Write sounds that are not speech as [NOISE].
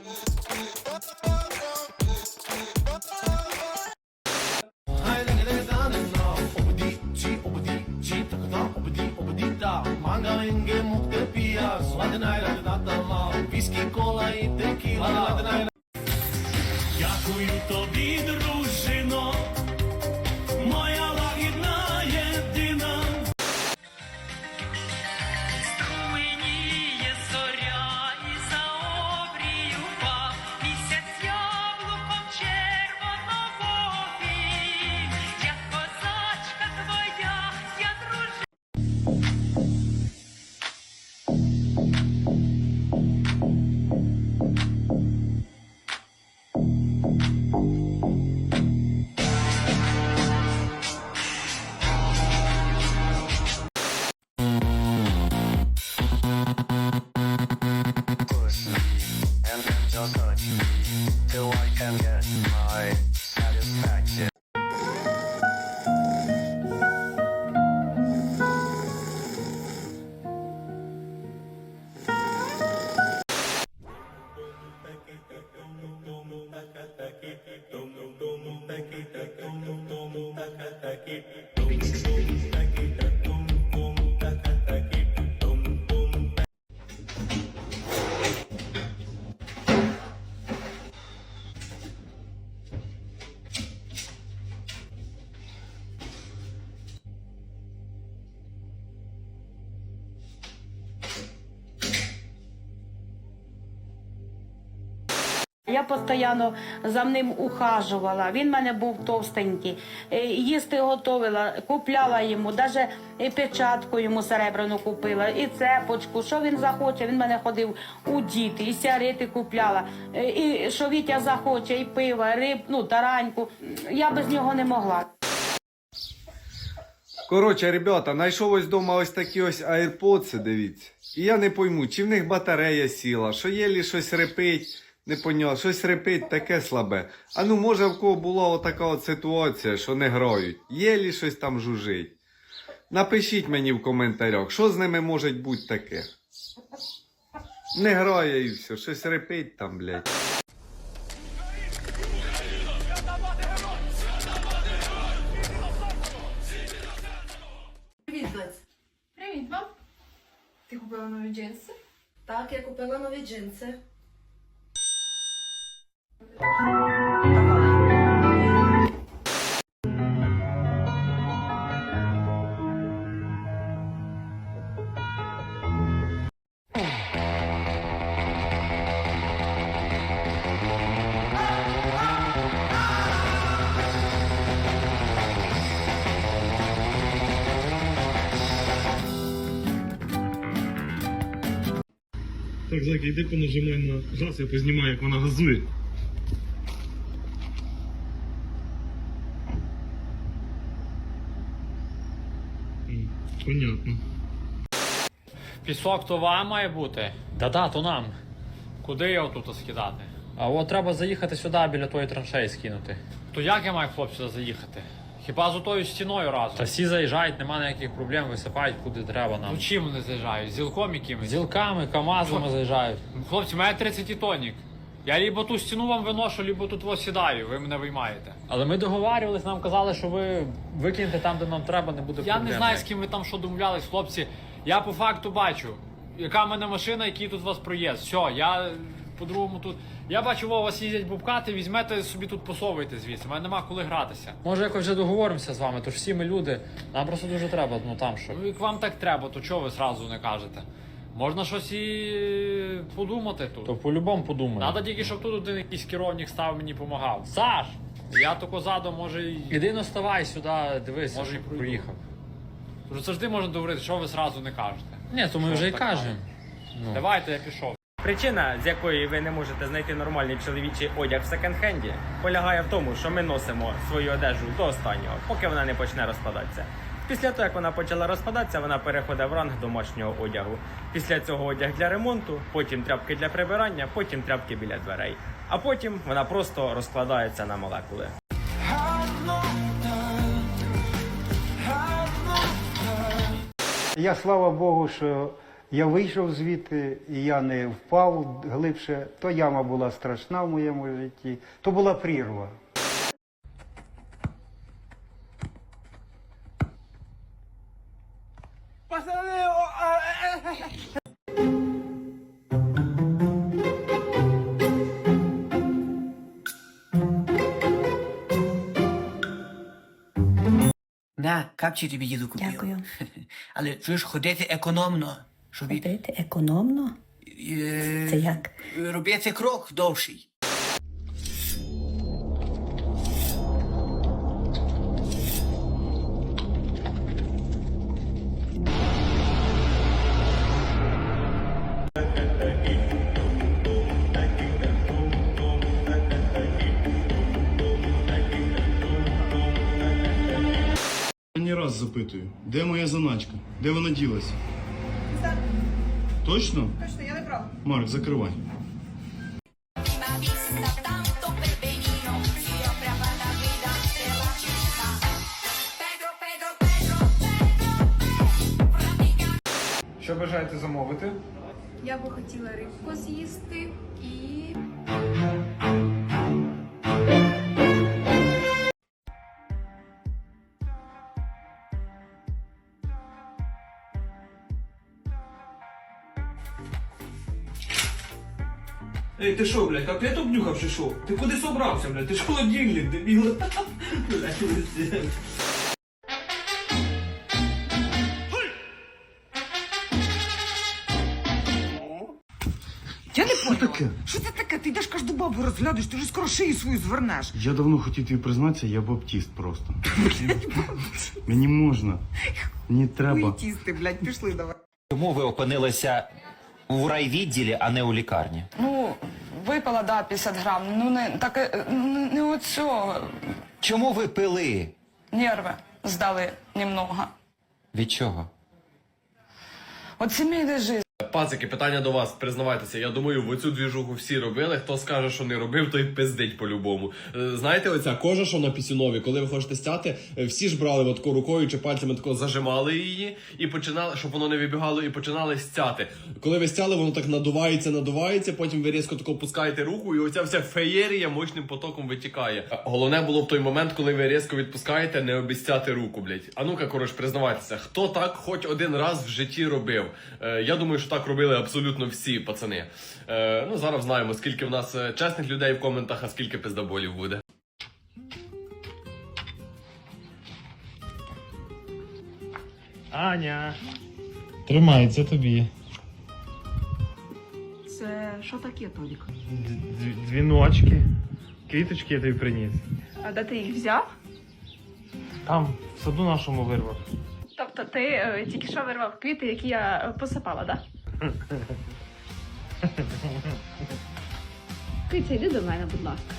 Oh, oh. just hurt you till I can get my satisfaction. Я постійно за ним ухажувала. Він в мене був товстенький. Е, Їсти готувала, купляла йому, навіть печатку йому серебряну купила, і цепочку. Що він захоче? Він мене ходив у діти, і сярити купляла. Е, І що Вітя захоче, і пива, риб, ну, тараньку. Я без нього не могла. Коротше, ребята, знайшов ось дома ось такі ось AirPods, дивіться. І я не пойму, чи в них батарея сіла, що єлі щось репить, не поняв, щось репить таке слабе. А ну, може, в кого була отака от ситуація, що не грають. Єлі щось там жужить. Напишіть мені в коментарях, що з ними може бути таке. Не грає і все, щось репить там, блядь. Привіт. Привіт, мам. Ти купила нові джинси? Так, я купила нові джинси. Так, Зайка, йди понажимай на газ, я познімаю, як вона газує. Понятно. Пісок то вам має бути. Да-да, то нам. Куди його тут скидати? А от треба заїхати сюди біля тої траншеї скинути. То як я маю хлопці сюди заїхати? Хіба з отою стіною разом? Та всі заїжджають, немає ніяких проблем, висипають куди треба нам. Ну чим вони заїжджають? Зілком якимось? Зілками, камазами заїжджають. Хлопці, мене 30 тонік. Я лібо ту стіну вам виношу, лібо тут ось сідаю, ви мене виймаєте. Але ми договарювались, нам казали, що ви викинете там, де нам треба, не буде Я проблем. не знаю, з ким ви там що домовлялись, хлопці. Я по факту бачу, яка в мене машина, який тут у вас проїзд. Все, я по-другому тут. Я бачу, во, у вас їздять бубкати, візьмете собі тут посовуйте звідси. У мене нема коли гратися. Може, якось вже договоримося з вами, то ж всі ми люди. Нам просто дуже треба, ну там що. Ну, як вам так треба, то чого ви зразу не кажете? Можна щось і подумати тут. То по-любому подумаємо. Надо тільки, щоб тут один якийсь керівник став мені допомагав. Саш! Я тако задом, може, і. Іди ну вставай сюди, дивись, Може, і приїхав. Тож завжди можна говорити, що ви зразу не кажете. Ні, то ми Що вже і так кажемо. Ну. Давайте я пішов. Причина, з якої ви не можете знайти нормальний чоловічий одяг в секонд-хенді, полягає в тому, що ми носимо свою одежу до останнього, поки вона не почне розпадатися. Після того, як вона почала розпадатися, вона переходить в ранг домашнього одягу. Після цього одяг для ремонту, потім тряпки для прибирання, потім тряпки біля дверей. А потім вона просто розкладається на молекули. Я слава Богу, що Я вийшов звідти, і я не впав глибше. То яма була страшна в моєму житті, то була прірва. На, капчі тобі діду купив. Дякую. [LAUGHS] Але чуєш, ходити економно, щоб Ходити економно? е, Це як? робити крок довший. Останній раз запитую, де моя заначка? Де вона ділася? Точно? Точно, я не права. Марк, закривай. Що бажаєте замовити? Я би хотіла рибку з'їсти Ей, ти що, блядь, котлет обнюхав чи що? Ти куди собрався, блядь? Ти ж холодильник, дебіл. Блядь, Я не поняла. Що це таке? Ти йдеш кожну бабу розглядиш, ти вже скоро шию свою звернеш. Я давно хотів тобі признатися, я баптіст просто. Мені можна. Мені треба. Тісти, блядь, пішли давай. Чому ви опинилися у райвідділі, а не у лікарні? Ну, випила, да, 50 грам. Ну, не так, не, не оцього. Чому ви пили? Нерви здали немного. Від чого? От сімейний жизнь. Пацики, питання до вас, признавайтеся. Я думаю, в оцю двіжуху всі робили. Хто скаже, що не робив, той пиздить по-любому. Е, Знаєте, оця кожа, що на пісюнові, коли ви хочете стяти, е, всі ж брали от рукою чи пальцями тако зажимали її і починали, щоб воно не вибігало, і починали стяти. Коли ви стяли, воно так надувається, надувається, потім ви різко тако пускаєте руку, і оця вся феєрія мощним потоком витікає. Е, Головне було в той момент, коли ви різко відпускаєте, не обіцяти руку, блять. А ну-ка, коротше, признавайтеся, хто так хоч один раз в житті робив? Я думаю, що так робили абсолютно всі пацани. Е, ну, зараз знаємо, скільки в нас е, чесних людей в коментах, а скільки пиздоболів буде. Аня. Тримай, це тобі. Це що таке, Толік? Дзвіночки. Квіточки я тобі приніс. А де ти їх взяв? Там, в саду нашому вирвав. Тобто ти е, тільки що вирвав квіти, які я е, посипала, так? Да? Киця, йди до мене, будь ласка.